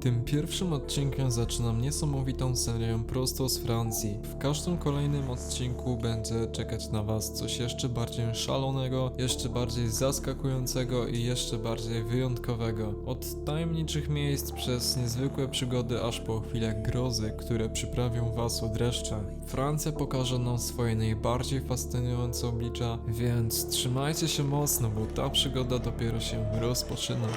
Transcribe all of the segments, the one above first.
Tym pierwszym odcinkiem zaczynam niesamowitą serię prosto z Francji. W każdym kolejnym odcinku będzie czekać na Was coś jeszcze bardziej szalonego, jeszcze bardziej zaskakującego i jeszcze bardziej wyjątkowego. Od tajemniczych miejsc przez niezwykłe przygody aż po chwile grozy, które przyprawią Was od dreszcze. Francja pokaże nam swoje najbardziej fascynujące oblicza, więc trzymajcie się mocno, bo ta przygoda dopiero się rozpoczyna.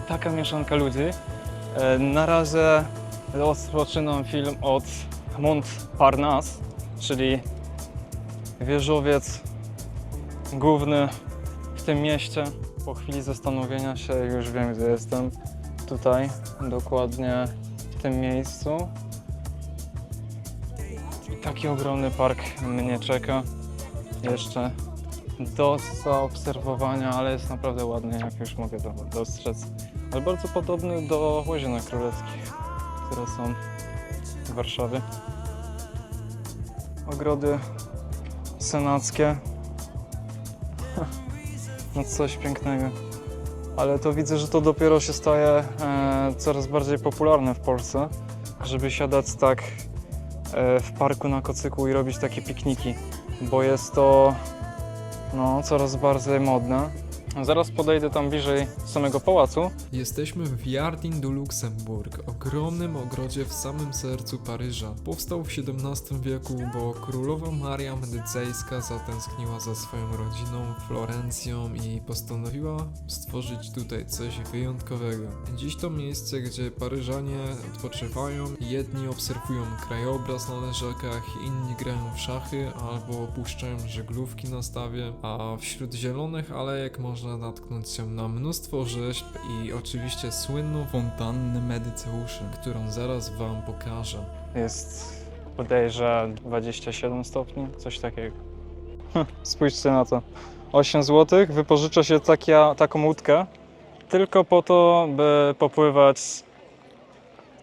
Tutaj taka mieszanka ludzi. E, Na razie rozpoczynam film od Montparnasse, czyli wieżowiec główny w tym mieście. Po chwili zastanowienia się już wiem, gdzie jestem. Tutaj, dokładnie w tym miejscu. I taki ogromny park mnie czeka. Jeszcze do zaobserwowania, ale jest naprawdę ładny, jak już mogę do, dostrzec. Ale bardzo podobny do Łazienek Królewskich, które są w Warszawie. Ogrody senackie. No coś pięknego. Ale to widzę, że to dopiero się staje e, coraz bardziej popularne w Polsce, żeby siadać tak e, w parku na kocyku i robić takie pikniki, bo jest to no, coraz bardziej modne. Zaraz podejdę tam bliżej samego pałacu. Jesteśmy w Jardin du Luxembourg, ogromnym ogrodzie w samym sercu Paryża. Powstał w XVII wieku, bo królowa Maria Medycejska zatęskniła za swoją rodziną, Florencją i postanowiła stworzyć tutaj coś wyjątkowego. Dziś to miejsce, gdzie Paryżanie odpoczywają, jedni obserwują krajobraz na leżakach, inni grają w szachy albo opuszczają żeglówki na stawie, a wśród zielonych alejek można natknąć się na mnóstwo rzeźb i oczywiście słynną fontannę Medyceuszy, którą zaraz wam pokażę. Jest bodajże 27 stopni, coś takiego. Hm, Spójrzcie na to. 8 zł, wypożycza się takia, taką łódkę tylko po to, by popływać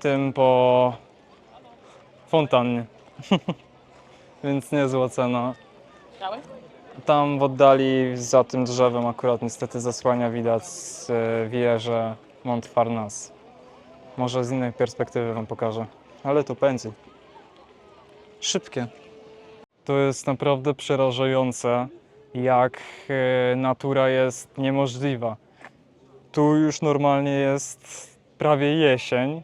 tym po fontannie. Więc niezła cena. Tam w oddali za tym drzewem akurat niestety zasłania widać e, wieżę Montparnasse. Może z innej perspektywy wam pokażę. Ale tu pędzi. Szybkie. To jest naprawdę przerażające, jak e, natura jest niemożliwa. Tu już normalnie jest prawie jesień.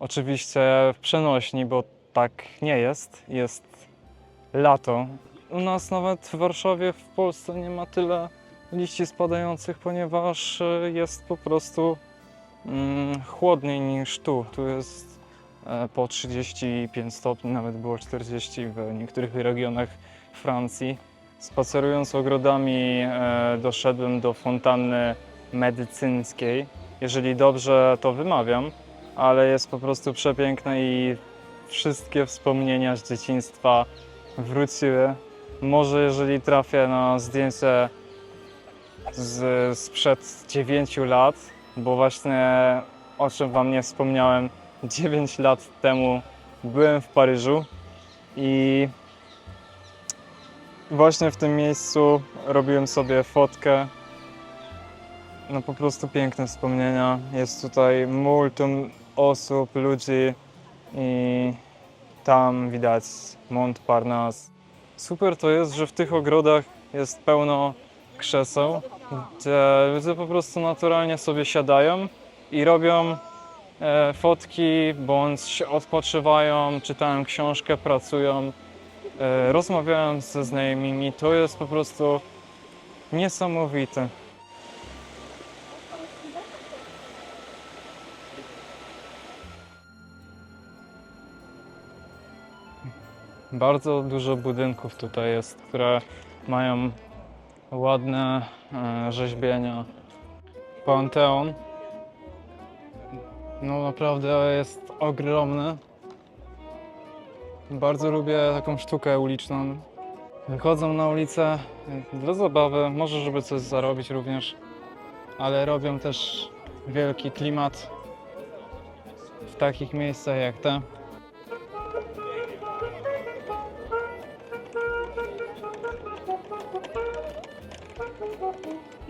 Oczywiście w przenośni, bo tak nie jest. Jest lato. U nas nawet w Warszawie, w Polsce nie ma tyle liści spadających, ponieważ e, jest po prostu mm, chłodniej niż tu. Tu jest e, po 35 stopni, nawet było 40 w niektórych regionach Francji. Spacerując ogrodami e, doszedłem do fontanny medycyńskiej. Jeżeli dobrze to wymawiam, ale jest po prostu przepiękne i wszystkie wspomnienia z dzieciństwa wróciły. Może jeżeli trafię na zdjęcie z, sprzed 9 lat, bo właśnie o czym Wam nie wspomniałem, 9 lat temu byłem w Paryżu i właśnie w tym miejscu robiłem sobie fotkę. No po prostu piękne wspomnienia. Jest tutaj multum osób, ludzi i tam widać Montparnasse. Super to jest, że w tych ogrodach jest pełno krzeseł, gdzie ludzie po prostu naturalnie sobie siadają i robią e, fotki, bądź odpoczywają, czytają książkę, pracują, e, rozmawiają ze znajomymi. To jest po prostu niesamowite. Bardzo dużo budynków tutaj jest, które mają ładne e, rzeźbienia. Panteon. No naprawdę jest ogromny. Bardzo lubię taką sztukę uliczną. Wychodzą na ulicę dla zabawy, może żeby coś zarobić również. ale robią też wielki klimat w takich miejscach jak te.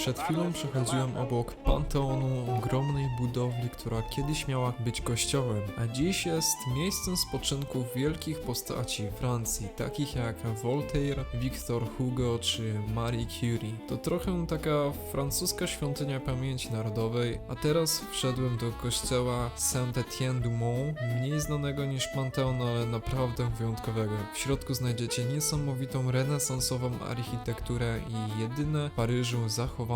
Przed chwilą przechodziłem obok Panteonu, ogromnej budowli, która kiedyś miała być kościołem, a dziś jest miejscem spoczynku wielkich postaci Francji, takich jak Voltaire, Victor Hugo czy Marie Curie. To trochę taka francuska świątynia pamięci narodowej, a teraz wszedłem do kościoła Saint-Étienne-du-Mont, mniej znanego niż Panteon, ale naprawdę wyjątkowego. W środku znajdziecie niesamowitą renesansową architekturę i jedyne w Paryżu zachowane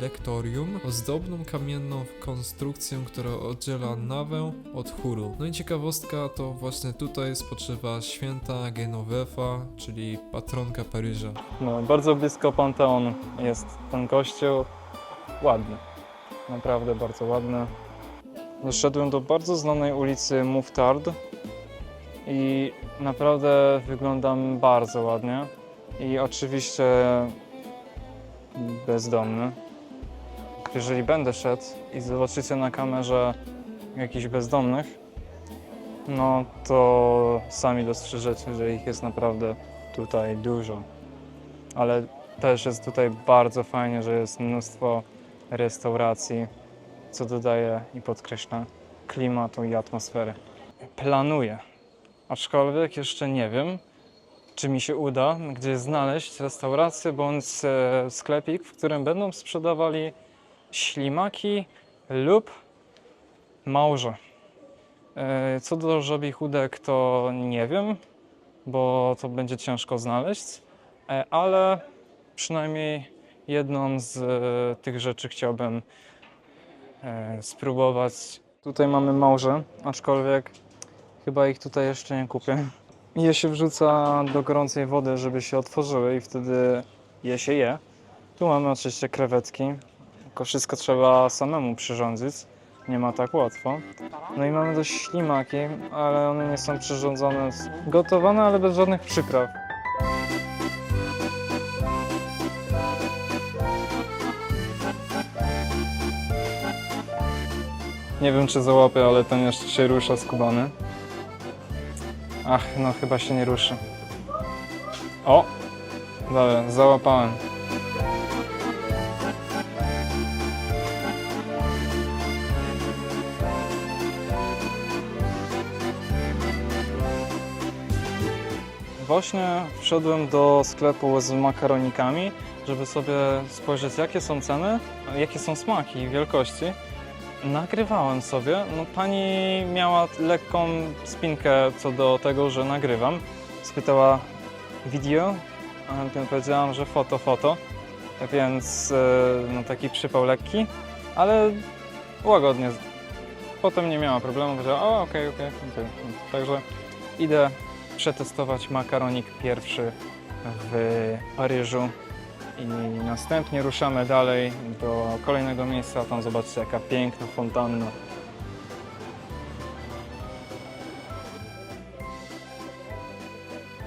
lektorium, ozdobną kamienną konstrukcję, która oddziela nawę od chóru. No i ciekawostka to właśnie tutaj spoczywa święta Genovefa, czyli patronka Paryża. No, bardzo blisko Panteonu jest ten kościół. Ładny. Naprawdę bardzo ładny. Doszedłem do bardzo znanej ulicy Mouffetard i naprawdę wyglądam bardzo ładnie. I oczywiście bezdomny. Jeżeli będę szedł i zobaczycie na kamerze jakichś bezdomnych, no to sami dostrzeżecie, że ich jest naprawdę tutaj dużo. Ale też jest tutaj bardzo fajnie, że jest mnóstwo restauracji, co dodaje i podkreśla klimatu i atmosfery. Planuję, aczkolwiek jeszcze nie wiem, czy mi się uda gdzieś znaleźć restaurację bądź e, sklepik, w którym będą sprzedawali ślimaki lub małże. E, Co do żabich chudek, to nie wiem, bo to będzie ciężko znaleźć, e, ale przynajmniej jedną z tych rzeczy chciałbym spróbować. Tutaj mamy małże, aczkolwiek chyba ich tutaj jeszcze nie kupię. Je się wrzuca do gorącej wody, żeby się otworzyły i wtedy je się je. Tu mamy oczywiście krewetki, tylko wszystko trzeba samemu przyrządzić. Nie ma tak łatwo. No i mamy też ślimaki, ale one nie są przyrządzone, gotowane, ale bez żadnych przypraw. Nie wiem czy załapię, ale ten jeszcze się rusza skubany. Ach, no chyba się nie ruszy. O! Dobra, załapałem. Właśnie wszedłem do sklepu z makaronikami, żeby sobie spojrzeć jakie są ceny, jakie są smaki i wielkości. Nagrywałem sobie. No, pani miała lekką spinkę co do tego, że nagrywam. Spytała video, a ja powiedziałam, że foto, foto. Więc e, no, taki przypał lekki, ale łagodnie. Potem nie miała problemu, powiedziała, o okej, okej. okej. Także idę przetestować makaronik pierwszy w Paryżu i następnie ruszamy dalej do kolejnego miejsca. Tam zobaczcie jaka piękna fontanna.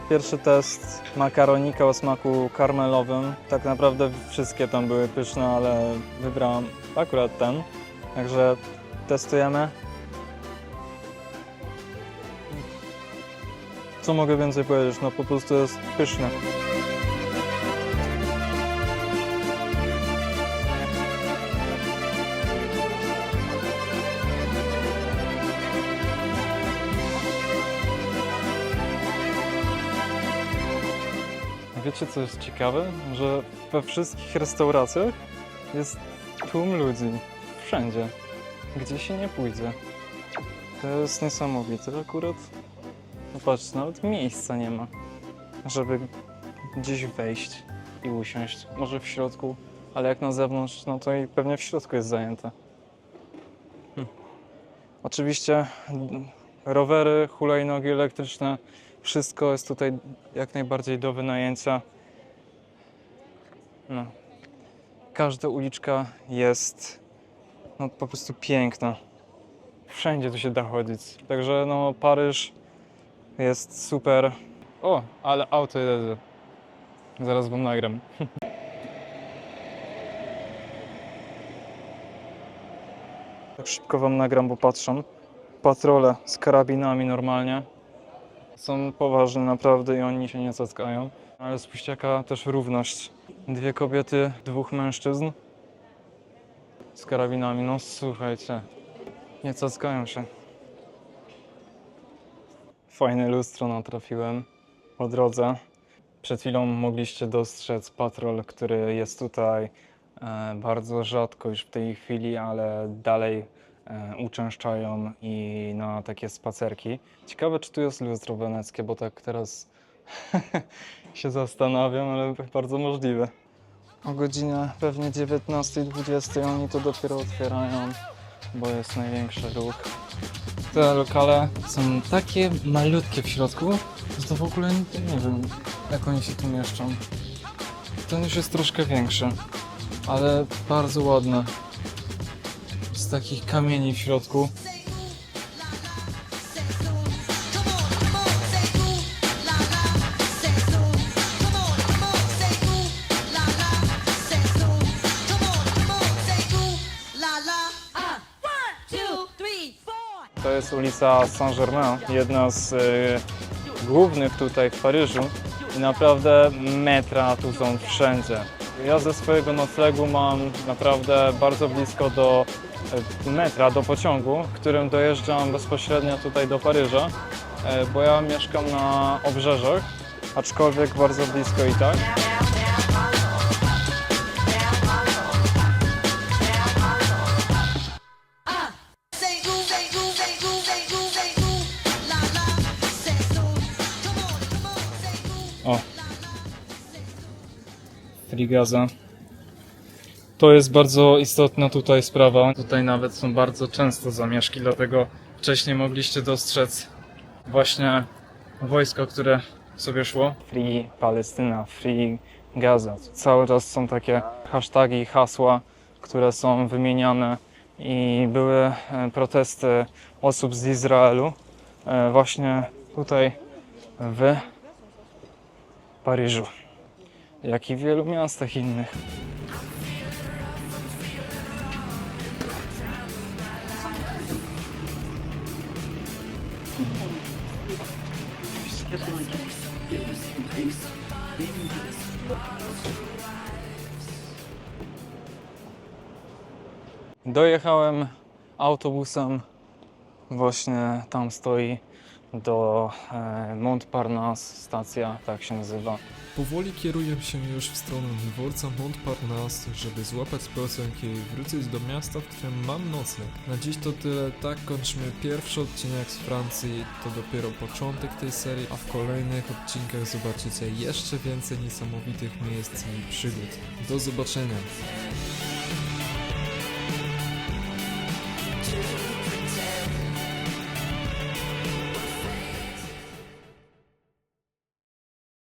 Pierwszy test makaronika o smaku karmelowym. Tak naprawdę wszystkie tam były pyszne, ale wybrałam akurat ten. Także testujemy. Co mogę więcej powiedzieć? No po prostu jest pyszne. Wiecie co jest ciekawe? Że we wszystkich restauracjach jest tłum ludzi. Wszędzie. Gdzie się nie pójdzie. To jest niesamowite akurat. No patrz, nawet miejsca nie ma, żeby gdzieś wejść i usiąść. Może w środku, ale jak na zewnątrz, no to i pewnie w środku jest zajęte. Hm. Oczywiście rowery, hulajnogi elektryczne, wszystko jest tutaj jak najbardziej do wynajęcia. No. Każda uliczka jest no, po prostu piękna. Wszędzie tu się da chodzić. Także no Paryż jest super. O, ale auto jedzie. Zaraz wam nagram. Tak szybko wam nagram, bo patrzą. Patrole z karabinami normalnie. Są poważne naprawdę i oni się nie cackają. Ale jaka też równość. Dwie kobiety, dwóch mężczyzn z karabinami. No słuchajcie, nie cackają się. Fajne lustro natrafiłem po drodze. Przed chwilą mogliście dostrzec patrol, który jest tutaj e, bardzo rzadko już w tej chwili, ale dalej uczęszczają i na takie spacerki. Ciekawe, czy tu jest lustro weneckie, bo tak teraz się zastanawiam, ale bardzo możliwe. O godzinie pewnie 19.20 oni to dopiero otwierają, bo jest największy ruch. Te lokale są takie malutkie w środku, że to w ogóle nie wiem, jak oni się tu mieszczą. Ten już jest troszkę większy, ale bardzo ładny. Takich kamieni w środku. To jest ulica Saint-Germain, jedna z y, głównych tutaj w Paryżu. I naprawdę metra tu są wszędzie. Ja ze swojego noclegu mam naprawdę bardzo blisko do metra, do pociągu, którym dojeżdżam bezpośrednio tutaj do Paryża, y, bo ja mieszkam na obrzeżach, aczkolwiek bardzo blisko i tak. O. Frigaza. To jest bardzo istotna tutaj sprawa. Tutaj nawet są bardzo często zamieszki, dlatego wcześniej mogliście dostrzec właśnie wojsko, które sobie szło. Free Palestyna, Free Gaza. Cały czas są takie hasztagi, hasła, które są wymieniane i były e, protesty osób z Izraelu e, właśnie tutaj w Paryżu, jak i w wielu miastach innych. Dojechałem autobusem, właśnie tam stoi do e, Montparnasse, stacja, tak się nazywa. Powoli kieruję się już w stronę dworca Montparnasse, żeby złapać pociąg i wrócić do miasta, w którym mam nocleg. Na dziś to tyle, tak kończymy pierwszy odcinek z Francji, to dopiero początek tej serii, a w kolejnych odcinkach zobaczycie jeszcze więcej niesamowitych miejsc i przygód. Do zobaczenia!